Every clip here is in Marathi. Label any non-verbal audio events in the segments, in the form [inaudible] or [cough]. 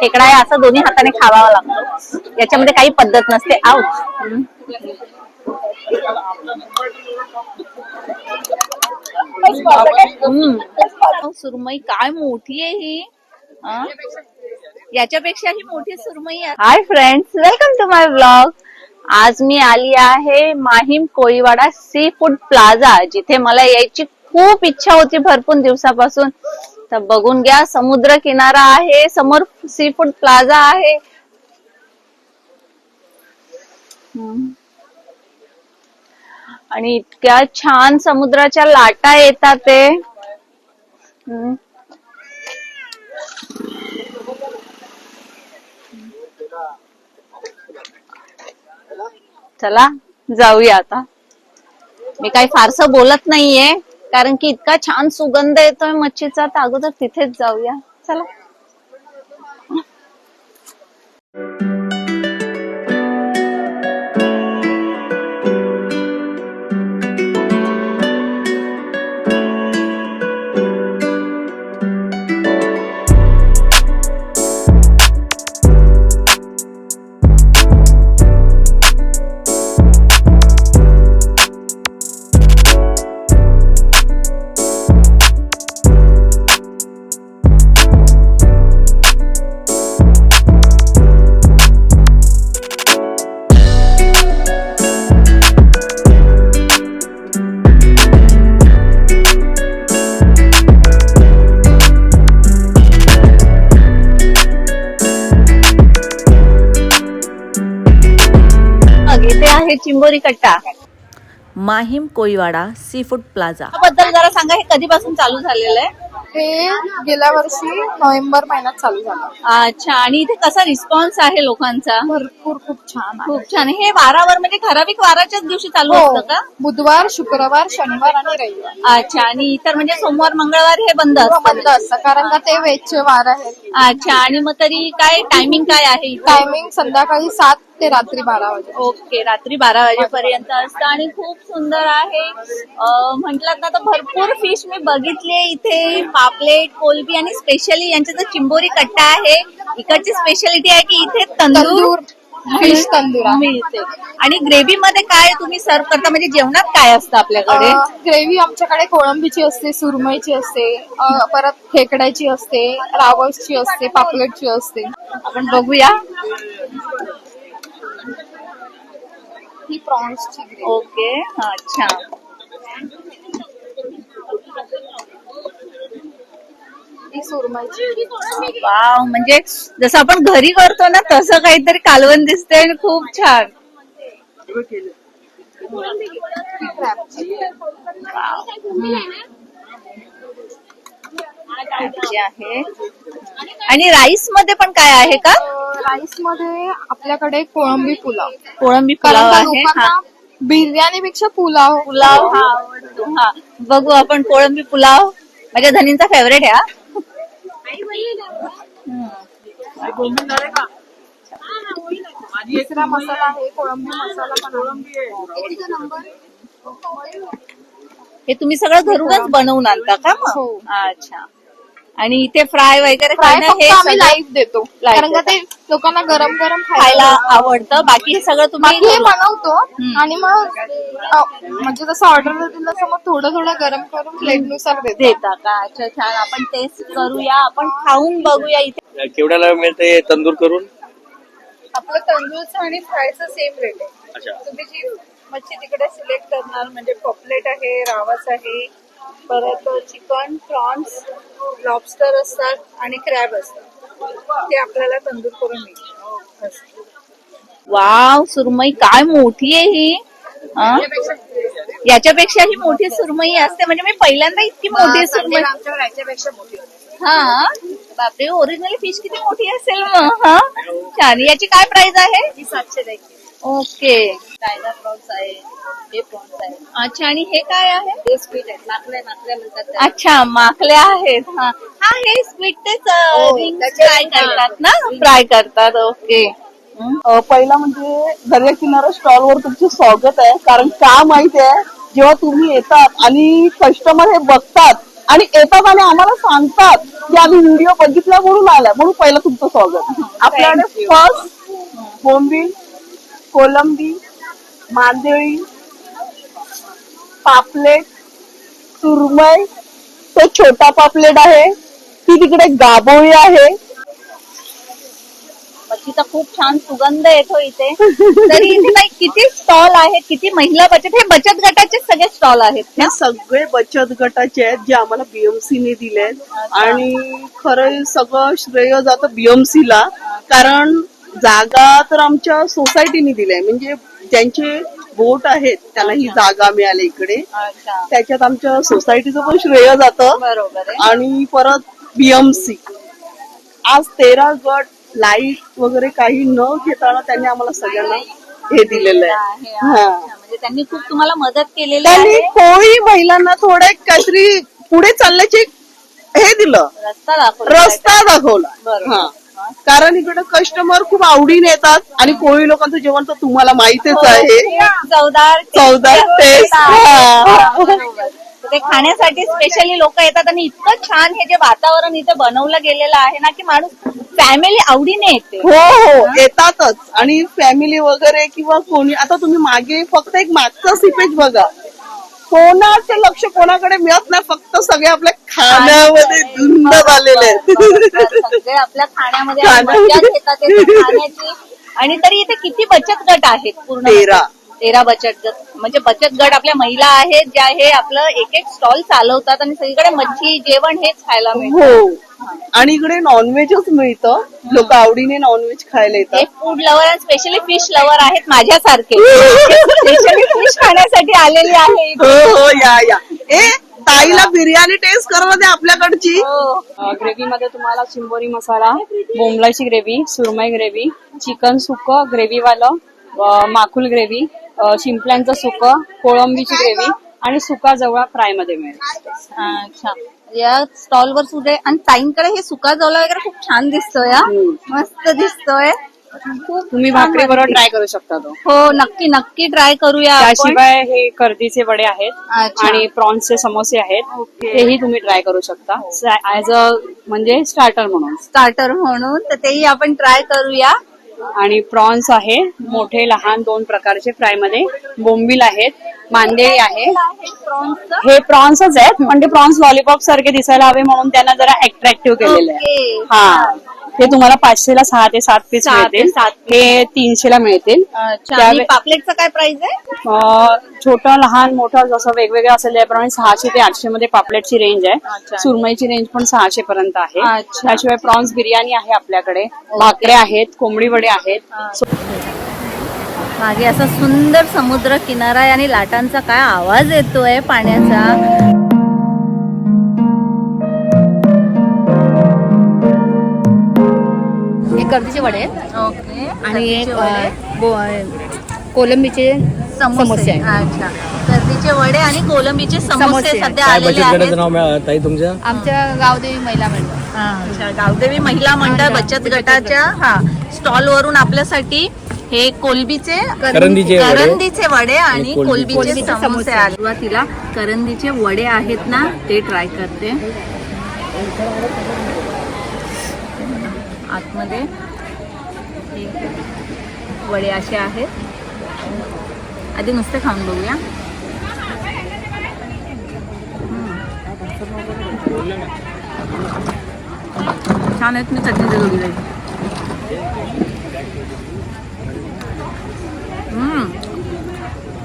खेकडा आहे असं दोन्ही हाताने खावावा लागतो. याच्यामध्ये काही पद्धत नसते. हम्म. सुरमई काय मोठी आहे ही? हा? याच्यापेक्षा ही मोठी सुरमई आहे. Hi friends welcome to my blog आज मी आली आहे Mahim Koliwada sea food plaza जिथे मला यायची खूप इच्छा होती भरपूर दिवसापासून. तर बघून घ्या समुद्र किनारा आहे समोर सी फूड प्लाझा आहे आणि इतक्या छान समुद्राच्या लाटा येतात ते. हम्म. चला जाऊया आता. मी काही फारसं बोलत नाहीये. कारण की इतका छान सुगंध येतोय मच्छीचा तर अगोदर तिथेच जाऊया. चला. कट्टा. Mahim Koliwada seafood plaza. बद्दल जरा सांगा हे कधीपासून चालू झालेलं आहे? हे गेल्या वर्षी नोव्हेंबर महिन्यात चालू झालं. अच्छा आणि इथे कसा रिस्पॉन्स आहे लोकांचा? भरपूर खूप छान आहे. खूप छान. हे वारावर म्हणजे ठराविक वाराच्याच दिवशी चालू हो. असतं का? बुधवार शुक्रवार शनिवार आणि रविवार. अच्छा आणि इतर म्हणजे सोमवार मंगळवार हे बंद असतं. बंद असतं कारण का ते वेजचे वार आहेत. अच्छा आणि मग तरी काय टायमिंग काय आहे इथे? टायमिंग संध्याकाळी सात ते रात्री बारा वाजे. ओके रात्री बारा वाजेपर्यंत असतं आणि खूप सुंदर आहे. म्हटलं ना तर भरपूर फिश मी बघितले इथे पापलेट कोलबी आणि स्पेशली यांचा जो चिंबोरी कट्टा आहे. इकडची स्पेशालिटी आहे की इथे तंदूर तंदूर फिश तंदूर आहे. मिळते आणि ग्रेव्ही मध्ये काय तुम्ही सर्व करता? म्हणजे जेवणात काय असतं आपल्याकडे? ग्रेव्ही आमच्याकडे कोळंबीची असते सुरमईची असते परत खेकड्याची असते रावसची असते पापलेटची असते. आपण बघूया. ही प्रॉन्सची ग्रेव्ही ओके अच्छा. ही सुरमईची वाव म्हणजे जसं आपण घरी करतो ना तसं काहीतरी कालवण दिसतंय आणि खूप छान. आहे. आणि राईसमध्ये पण काय आहे का? राईसमध्ये आपल्याकडे कोळंबी पुलाव. कोळंबी पुलाव आहे हा. लोकांना बिर्याणीपेक्षा पुलाव पुलाव हा. आवडतो हा. बघू आपण कोळंबी पुलाव. माझ्या धनींचा फेवरेट आहे हा. तिसरा मसाला आहे कोळंबी मसाला पण आहे. हे तुम्ही सगळं घरूनच बनवून आणता का मग? हो. अच्छा. आणि इथे फ्राय वगैरे फक्त हे आम्ही सगळं लाईव्ह देतो. Live कारण का ते लोकांना गरम गरम खायला खायला आवडतं. बाकी हे सगळं बाकी हे तुम्ही बनवतो. हम्म. आणि मग अ, म्हणजे जसं ऑर्डर दिलं तसं मग थोडं थोडं गरम करून प्लेटनुसार देतो देता का अच्छा छान आपण टेस्ट करूया. आपण खाऊन बघूया इथे. केवढ्याला मिळते तंदूर करून? आपलं तंदूरचं आणि फ्रायचं सेम रेट आहे. अच्छा. तुम्ही जी मच्छी तिकडे सिलेक्ट करणार म्हणजे पॉपलेट आहे रावस आहे परत चिकन प्रॉन्स लॉबस्टर असतात आणि क्रॅब असतात. ते आपल्याला तंदूर करून मिळते वाव सुरमई काय मोठी आहे ही? याच्यापेक्षा ही मोठी सुरमई असते. म्हणजे मी पहिल्यांदा इतकी मोठी सुरमई. याच्यापेक्षा मोठी. हा बापरे ओरिजिनल फिश किती मोठी असेल मग हा? छान. याची काय प्राइस आहे? सातशे द्यायची. ओके. टायगर प्रॉन्स आहे हे प्रॉन्स आहे अच्छा आणि हे काय आहे? हे स्वीट आहेत नाकल्या नाकल्या म्हणतात त्याला. अच्छा माकल्या आहेत हा. हा हे स्वीट तेच हो, त्याचे फ्राय ring करतात ना? फ्राय करतात ओके. अ, पहिला म्हणजे दर्या किनारा स्टॉल वर तुमचं स्वागत आहे कारण का माहिती आहे जेव्हा तुम्ही येतात आणि कस्टमर हे बघतात आणि येतात आणि आम्हाला सांगतात की आम्ही व्हिडिओ बघितला म्हणून आलाय म्हणून पहिलं तुमचं स्वागत. आपल्याकडे फर्स्ट बोंबील कोलंबी मांदेळी पापलेट सुरमई. तो छोटा पापलेट आहे. ती तिकडे गाबोळी आहे. मच्छीचा खूप छान सुगंध येतो इथे. तरी इथे काही किती स्टॉल आहेत किती महिला बचत हे बचत गटाचे सगळे स्टॉल आहेत? हे सगळे बचत गटाचे आहेत जे आम्हाला बीएमसी ने दिले आणि खरं सगळं श्रेय जातं बीएमसी ला. कारण जागा तर आमच्या सोसायटीने दिल्या. म्हणजे ज्यांचे बोट आहेत त्यांना ही जागा मिळाली इकडे. त्याच्यात आमच्या सोसायटीचं पण श्रेय जातं. आणि परत बीएमसी आज तेरा गट लाइट वगैरे काही न घेताना त्यांनी आम्हाला सगळ्यांना हे दिलेलं आहे, हा. म्हणजे त्यांनी खूप तुम्हाला मदत केलेली त्यांनी आहे. कोळी महिलांना थोडं काहीतरी पुढे चालण्याची हे दिलं. रस्ता दाखवला. रस्ता दाखवला. कारण इकडे कस्टमर खूप आवडीने येतात आणि कोळी लोकांचं जेवण तर तुम्हाला माहितीच आहे. चौदार चवदार. हा. तर ते खाण्यासाठी स्पेशली लोक येतात आणि इतकं छान हे जे वातावरण इथे बनवलं गेलेलं आहे ना की माणूस फॅमिली आवडीने येते. हो हो येतातच. आणि फॅमिली वगैरे किंवा कोणी आता तुम्ही मागे फक्त एक मागचा सिपेज बघा. कोणाचे लक्ष कोणाकडे मिळत नाही फक्त सगळे आपल्या खाण्यामध्ये धुंद. सगळे आपल्या खाण्यामध्ये आणि तरी इथे किती बचत गट आहेत पूर्ण तेरा. तेरा बचत गट म्हणजे बचत गट आपल्या महिला आहेत ज्या हे आपलं एक एक स्टॉल चालवतात आणि सगळीकडे मच्छी जेवण हेच खायला मिळतं. हो आणि इकडे नॉनव्हेजच मिळतं. लोक आवडीने नॉनव्हेज खायला हे येतात फूड लवर आणि स्पेशली फिश लवर आहेत माझ्यासारखे. [laughs] स्पेशली फिश खाण्यासाठी आलेली आहे हो हो या या. ए ताईला बिर्याणी टेस्ट करा दे आपल्याकडची. हो. ग्रेव्ही मध्ये तुम्हाला चिंबोरी मसाला बोंबलाची ग्रेव्ही सुरमई ग्रेव्ही चिकन सुक ग्रेव्ही वालं अं, माकुल ग्रेव्ही शिंपल्यांचं सुक कोळंबीची ग्रेव्ही आणि सुका जवळा फ्रायमध्ये मिळेल. अच्छा. या स्टॉल वर सुद्धा आणि ताईंकडे हे सुका जवला वगैरे खूप छान दिसतोय हा. मस्त दिसतोय. खूप तुम्ही छान भाकरी बरोबर वाटते. ट्राय करू शकता तो. हो नक्की नक्की ट्राय करूया आपण. त्याशिवाय हे कर्दीचे वडे आहेत अच्छा. आणि प्रॉन्सचे समोसे आहेत. ओके. तेही तुम्ही ट्राय करू शकता. ऍज अ म्हणजे स्टार्टर म्हणून. स्टार्टर म्हणून तर तेही आपण ट्राय करूया. आणि प्रॉन्स आहे मोठे लहान दोन प्रकारचे फ्रायमध्ये बोंबील आहेत मांदेळी आहे. हे प्रॉन्सच आहेत ते प्रॉन्स लॉलीपॉप सारखे दिसायला हवे म्हणून त्यांना जरा अट्रॅक्टिव्ह केलेले आहे. हा ते तुम्हाला पाचशेला सहा ते सात पीस सहा ते मिळतील. सात हे तीनशेला मिळतील. अच्छा त्यावे- आणि पापलेटचं काय प्राइस आहे? अं, छोटं लहान मोठं जसं वेगवेगळं असेल त्याप्रमाणे सहाशे ते आठशे मध्ये पापलेटची रेंज अच्छा. आहे सुरमईची रेंज पण सहाशे पर्यंत आहे. अच्छा. त्याशिवाय प्रॉन्स बिर्याणी आहे आपल्याकडे. भाकऱ्या आहेत कोंबडी वडे आहेत. मागे असा सुंदर समुद्र किनारा आहे आणि लाटांचा काय आवाज येतोय पाण्याचा. कर्दीचे वडे आहेत. ओके. आणि एक अ, कोलंबीचे समोसे. अच्छा. कर्दीचे वडे आणि कोलंबीचे समोसे समोसे. सध्या काय आलेले बचत आहेत. नाव मिळालं ताई तुमच्या? आमच्या गावदेवी महिला मंडळ. अच्छा. गावदेवी महिला मंडळ बचत गटाच्या हा स्टॉल वरून आपल्यासाठी हे कोलबीचे करंदीचे वडे. करंदीचे वडे आणि कोलबी- कोलबीचे कोलबीचे समोसे समोसे. आले. सुरुवातीला करंदीचे वडे आहेत ना ते ट्राय करते. आतमध्ये हे वडे असे आहेत. आधी नुसते खाऊन बघूया. छान आहेत मी चटणी जोडी जाईल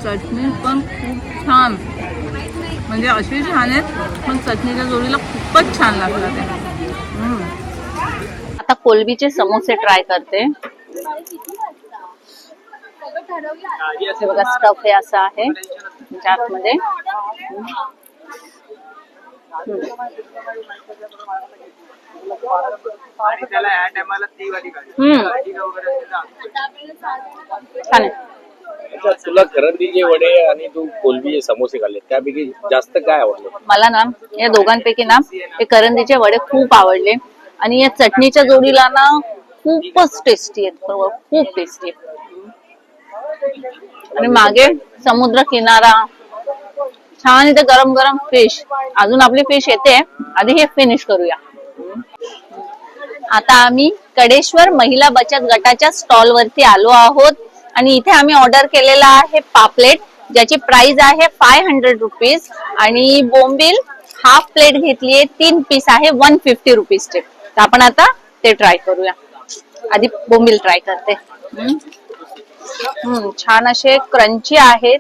चटणी पण खूप छान. म्हणजे अशी छान आहेत पण चटणीच्या जोडीला खूपच छान लागलं ते आता कोलबीचे समोसे ट्राय करते. बघा स्टफ हे असं आहे त्याच्या आतमध्ये. तुला करंदीचे वडे आणि तू कोलबी समोसे खाल्ले त्यापैकी जास्त काय आवडलं? मला ना या दोघांपैकी ना हे करंदीचे वडे खूप आवडले. आणि या चटणीच्या जोडीला ना खूपच टेस्टी आहेत बरोबर खूप टेस्टी आहेत. आणि मागे समुद्र किनारा. छान इथे गरम गरम फिश अजून आपली फिश येते. आधी हे फिनिश करूया. आता आम्ही कडेश्वर महिला बचत गटाच्या स्टॉल वरती आलो आहोत. आणि इथे आम्ही ऑर्डर केलेला आहे पापलेट ज्याची प्राइस आहे फाय हंड्रेड रुपीज आणि बोंबील हाफ प्लेट घेतली आहे तीन पीस आहे वन फिफ्टी रुपीजचे तर आपण आता ते ट्राय करूया. आधी बोंबील ट्राय करते. हम्म. छान असे क्रंची आहेत.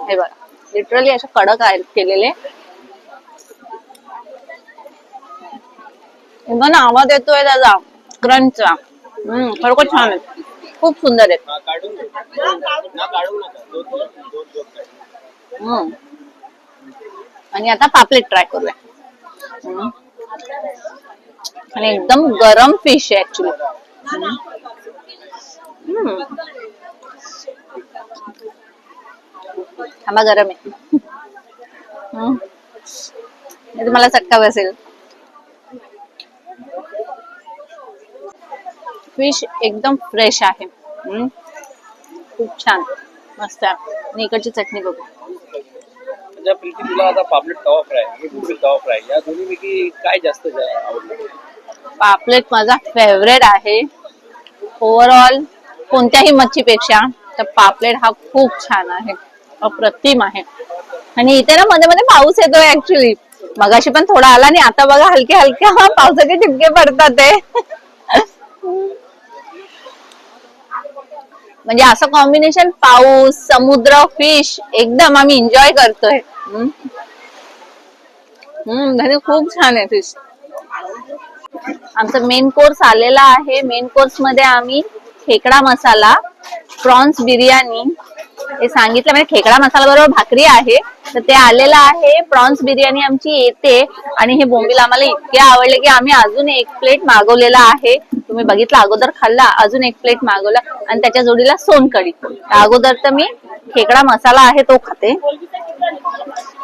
हे बघा लिटरली असे कडक आहेत केलेले. एकदम आवाज येतोय त्याचा क्रंचचा हम्म खरोखर छान आहेत. खूप सुंदर आहेत. हम्म. आणि आता पापलेट ट्राय करूया. हम्म. आणि एकदम गरम फिश आहे ऍक्च्युली थांबा गरम आहे हम्म. नाही मला चटका बसेल. फिश एकदम फ्रेश आहे. हम्म. खूप छान. मस्त. आहे आणि इकडची चटणी बघू. म्हणजे प्रीती तुला आता पापलेट तवा फ्राय आणि बोंबील तवा फ्राय या दोन्हीपैकी काय जास्त जा- आवडलं पापलेट माझा फेवरेट आहे. ओव्हरऑल कोणत्याही मच्छीपेक्षा तर पापलेट हा खूप छान आहे. अप्रतिम आहे. आणि इथे ना मध्ये मध्ये पाऊस येतोय ऍक्च्युली मगाशी पण थोडा आला आणि आता बघा हलके हलके हा पावसाचे ठिपके पडतात ते. म्हणजे असं कॉम्बिनेशन पाऊस समुद्र फिश एकदम आम्ही एन्जॉय करतोय. हम्म. खूप छान आहे फिश आमचा मेन कोर्स आलेला आहे. मेन कोर्समध्ये आम्ही खेकडा मसाला प्रॉन्स बिर्याणी हे सांगितलं. म्हणजे खेकडा मसाला बरोबर भाकरी आहे तर ते आलेलं आहे. प्रॉन्स बिर्याणी आमची येते. आणि हे बोंबील आम्हाला इतके आवडले की आम्ही अजून एक प्लेट मागवलेला आहे. तुम्ही बघितलं अगोदर खाल्ला अजून एक प्लेट मागवला. आणि त्याच्या जोडीला सोनकडी अगोदर तर मी खेकडा मसाला आहे तो खाते.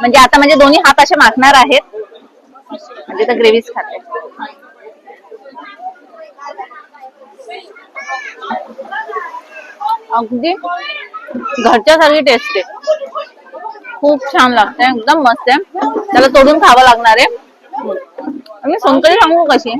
म्हणजे आता म्हणजे दोन्ही हात असे मागणार आहेत. म्हणजे तर ग्रेव्हीच खाते. अगदी. घरच्या सारखी टेस्ट आहे खूप छान लागते एकदम मस्त आहे. त्याला तोडून खावं लागणार आहे. आणि सोनकडी सांगू कशी?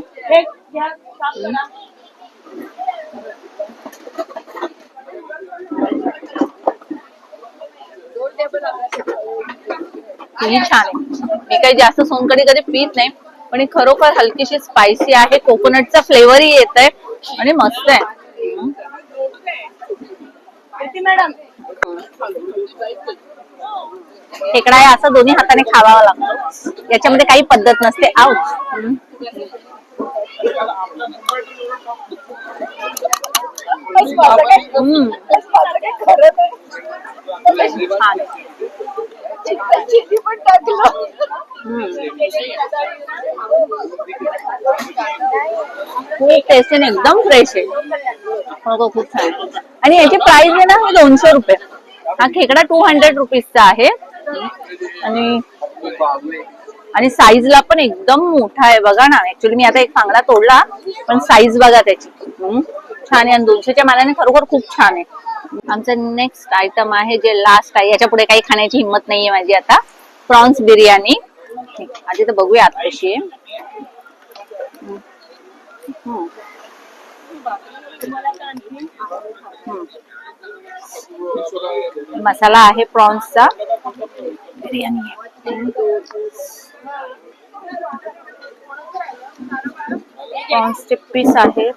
ही छान आहे. मी काही जास्त सोनकडी कधी पित नाही पण ही खरोखर हलकीशी स्पायसी आहे. कोकोनटचा फ्लेवरही येत आहे आणि मस्त आहे. खेकडा आहे असं दोन्ही हाताने खावावा लागतो. याच्यामध्ये काही पद्धत नसते. आऊच खूप एकदम फ्रेश आहे. हो, हो, खूप छान. आहे. आणि याची प्राइस आहे ना दोनशे रुपये. हा खेकडा टू हंड्रेड रुपीजचा आहे. आणि आणि साईजला पण एकदम मोठा आहे बघा ना. ऍक्च्युली मी आता एक चांगला तोडला पण साईज बघा त्याची. छान आहे आणि दोनशेच्या मानाने खरोखर खूप छान आहे. आमचं नेक्स्ट आयटम आहे जे लास्ट आहे. याच्यापुढे काही खाण्याची हिंमत नाहीये माझी आता. प्रॉन्स बिर्याणी. आधी तर बघूया आता कशी आहे मसाला आहे प्रॉन्सचा. बिर्याणी आहे. प्रॉन्सचे पीस आहेत.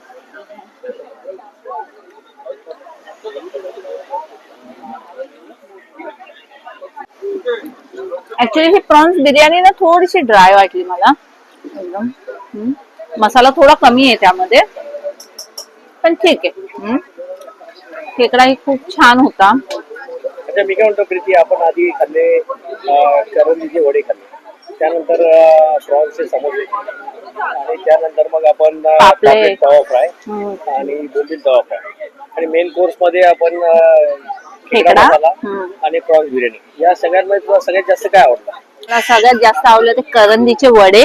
ऍक्च्युली ही प्रॉन्स बिर्याणी ना थोडीशी ड्राय वाटली मला. एकदम. मसाला थोडा कमी आहे त्यामध्ये. पण ठीक आहे. हम्म. खेकडा ही खूप छान होता अच्छा मी काय म्हणतो प्रीती आपण आधी खाल्ले करंदीचे वडे खाल्ले त्यानंतर प्रॉन्सचे समोसे आणि त्यानंतर मग आपण पापलेट. तवा फ्राय. आणि बोंबील तवा फ्राय आणि मेन कोर्समध्ये आपण खेकडा. आणि प्रॉन्स बिर्याणी या सगळ्यांमध्ये तुला सगळ्यात जास्त काय आवडलं मला सगळ्यात जास्त आवडलं ते करंदीचे वडे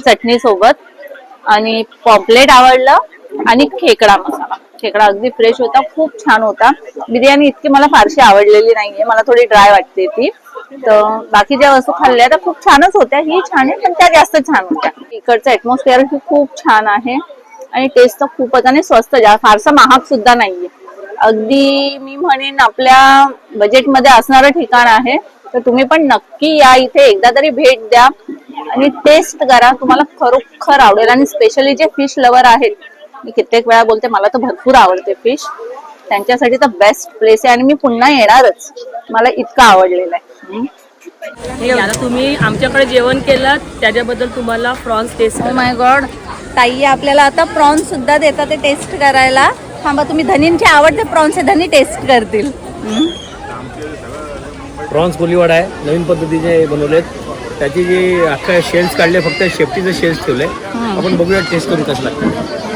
चटणी सोबत आणि पॉपलेट आवडलं आणि खेकडा मसाला खेकडा अगदी फ्रेश होता खूप छान होता. बिर्याणी इतकी मला फारशी आवडलेली नाहीये मला थोडी ड्राय वाटते ती. तर बाकी ज्या वस्तू खाल्ल्या त्या खूप छानच होत्या ही छान आहे पण त्या जास्त छान होत्या. इकडचं ऍटमॉस्फिअर खूप छान आहे आणि टेस्ट तर खूपच आणि स्वस्त जा महाग सुद्धा नाहीये. अगदी मी म्हणेन आपल्या बजेटमध्ये असणारं ठिकाण आहे तर तुम्ही पण नक्की या इथे एकदा तरी भेट द्या आणि टेस्ट करा तुम्हाला खरोखर आवडेल. आणि स्पेशली जे फिश लवर आहेत मी कित्येक वेळा बोलते मला तर भरपूर आवडते फिश त्यांच्यासाठी तर बेस्ट प्लेस आहे आणि मी पुन्हा येणारच. मला इतकं आवडलेलं आहे. हे आता तुम्ही आमच्याकडे जेवण केलं त्याच्याबद्दल तुम्हाला prawns taste oh my God ताई आपल्याला आता प्रॉन्स सुद्धा देतात ते टेस्ट करायला. थांबा तुम्ही धनींचे आवडते प्रॉन्स आहे धनी टेस्ट करतील. प्रॉन्स कोलीवाडा आहे. नवीन पद्धतीचे बनवलेत. त्याची जी अख्खा शेल्स काढले फक्त शेफ्टीचे शेल्स ठेवले. आपण बघूया टेस्ट करून कसं लागतं.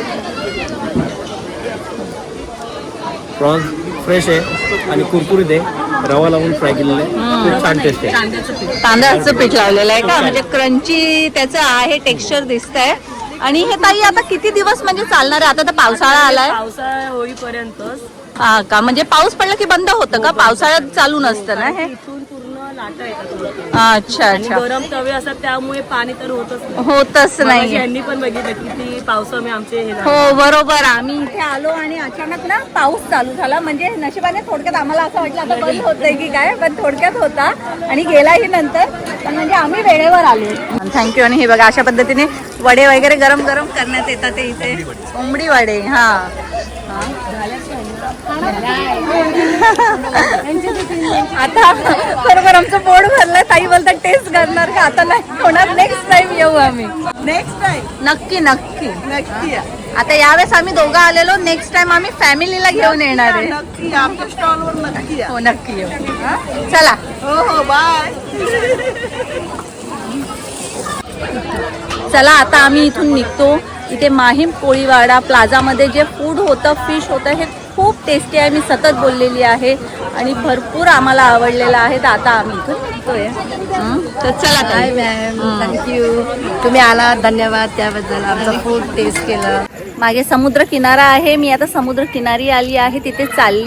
प्रॉन्स फ्रेश आहे आणि कुरकुरीत आहे. रवा लावून फ्राय केलेलं आहे. खूप छान टेस्ट आहे. तांदळाचं पीठ. लावलेलं आहे का? म्हणजे क्रंची त्याचं आहे टेक्स्चर दिसतंय. आणि हे ताई आता किती दिवस म्हणजे चालणार आहे? आता तर पावसाळा आलाय. पावसाळा होईपर्यंतच. हा का? म्हणजे पाऊस पडला की बंद होतं का? पावसाळ्यात चालू नसतं ना हे? इथून लाटा येतात वरती. अच्छा आणि अच्छा. गरम तवे असतात त्यामुळे पाणी तर होतच नाही. होतच मगाशी नाही. यांनी पण बघितलं किती पावसामुळे आमचे हे झाले. हो बरोबर. आम्ही इथे आलो आणि अचानक ना पाऊस चालू झाला. म्हणजे नशिबाने थोडक्यात आम्हाला असं वाटलं आता बंद होतंय की काय पण थोडक्यात होता आणि गेलाही नंतर. पण म्हणजे आम्ही वेळेवर आलो. थँक्यू आणि हे बघा अशा पद्धतीने वडे वगैरे गरम गरम करण्यात येतात ते इथे. कोंबडी वडे हा. आता बरोबर आमचं पोट भरलंय. ताई बोलतात टेस्ट करणार का? आता नाही होणार. नेक्स्ट टाइम येऊ आम्ही. नेक्स्ट टाइम नक्की नक्की. नक्की. आता यावेळेस आम्ही दोघं आलेलो. नेक्स्ट टाइम आम्ही फॅमिलीला घेऊन येणार आहे. नक्की या. आमच्या स्टॉलवर नक्की या. हो नक्की येऊ? चला. हो हो बाय चला आता आम्ही इथून निघतो. इथे माहीम कोळीवाडा प्लाझामध्ये जे फूड होतं फिश होतं हे खूप टेस्टी आहे मी सतत बोललेली आहे आणि भरपूर आम्हाला आवडलेलं आहे. तर आता आम्ही इथून निघतोय? तर चला ताई. मॅम थँक्यू तुम्ही आला धन्यवाद त्याबद्दल. आमचं फूड टेस्ट केलं. मागे समुद्र किनारा आहे. मी आता समुद्र किनारी आली आहे. तिथे चालली.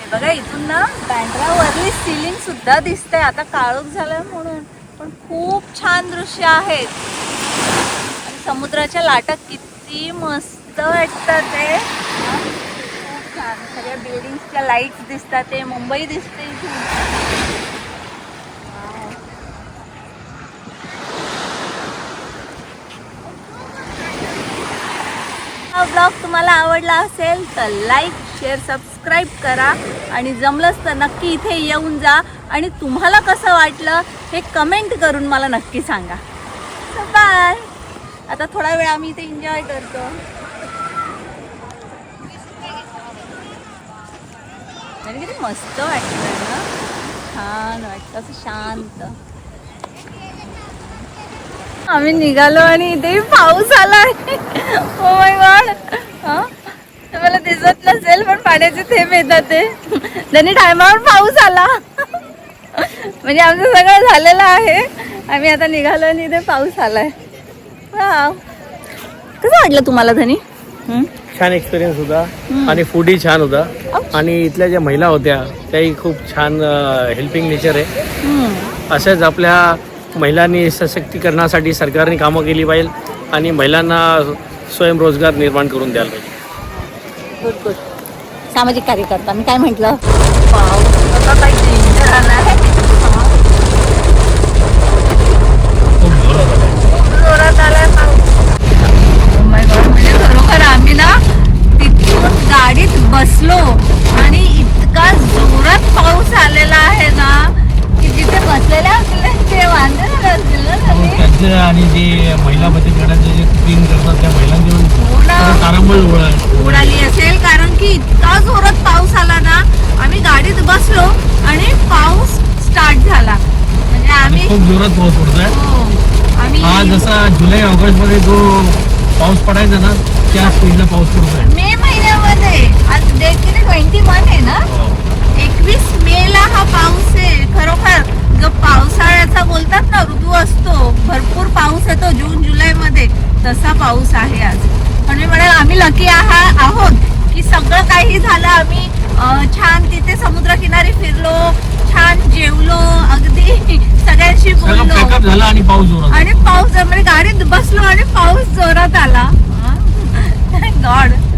हे बघा इथून ना बँड्रावरली सिलिंग सुद्धा दिसते आता काळोख झालाय म्हणून. पण खूप छान दृश्य आहेत समुद्राच्या लाटा किती मस्त वाटतं ते. खूप छान सगळ्या बिल्डिंग्सच्या लाईट्स दिसतात ते मुंबई दिसते इथून हा ब्लॉग तुम्हाला आवडला असेल तर लाईक शेअर सबस्क्राईब करा. आणि जमलंच तर नक्की इथे येऊन जा. आणि तुम्हाला कसं वाटलं हे कमेंट करून मला नक्की सांगा. बाय आता थोडा वेळ आम्ही इथे एन्जॉय करतो. आणि किती मस्त वाटतं ना? छान वाटतं असं शांत. आम्ही निघालो आणि इथे पाऊस आलाय oh हो माय गॉड मला दिसत नसेल पण पाण्याचे थेंब येतात ते. त्यांनी टायमावर पाऊस आला. म्हणजे आमचं सगळं झालेलं आहे. आम्ही आता निघालो आणि इथे पाऊस आलाय. कसं वाटलं तुम्हाला धनी? छान एक्सपिरियन्स होता. आणि फूडही छान होता. आणि इथल्या ज्या महिला होत्या त्याही खूप छान हेल्पिंग नेचर आहे. हं. असेच आपल्या महिलांनी सशक्तीकरणासाठी सरकारने कामं केली पाहिजे आणि महिलांना स्वयंरोजगार निर्माण करून द्यायला पाहिजे. गुड गुड सामाजिक कार्यकर्ता मी काय म्हंटल? जोरात आलाय. खरोखर आम्ही ना तिथून गाडीत बसलो आणि इतका जोरात पाऊस आलेला आहे ना की जिथे बसलेले असले ते वांदे झाले असतील ना सगळे. त्यांचं आणि जे महिला बचत गटाचे जे क्लीन करतात त्या महिलांचे हो उडाली असेल? कारण की इतका जोरात पाऊस आला ना आम्ही गाडीत बसलो आणि पाऊस स्टार्ट झाला. म्हणजे आम्ही खूप जोरात पाऊस पडतोय. हो, हा जसा जुलै ऑगस्टमध्ये जो पाऊस पडायचा ना त्या स्पीडला पाऊस पडतोय. मे महिन्यामध्ये. आज डेट किती? ट्वेंटी वन आहे ना? एकवीस मे ला हा पाऊस आहे. खरोखर जो पावसाळ्याचा बोलतात ना ऋतू असतो. भरपूर पाऊस येतो जून जुलै मध्ये तसा पाऊस आहे आज. पण मी म्हणाल आम्ही लकी आहा आहोत की सगळं काही झालं. आम्ही छान तिथे समुद्रकिनारी फिरलो छान जेवलो अगदी सगळ्यांशी बोललो. आणि पाऊस जोरात आणि पाऊस म्हणजे गाडीत बसलो आणि पाऊस जोरात आला. 那你多少的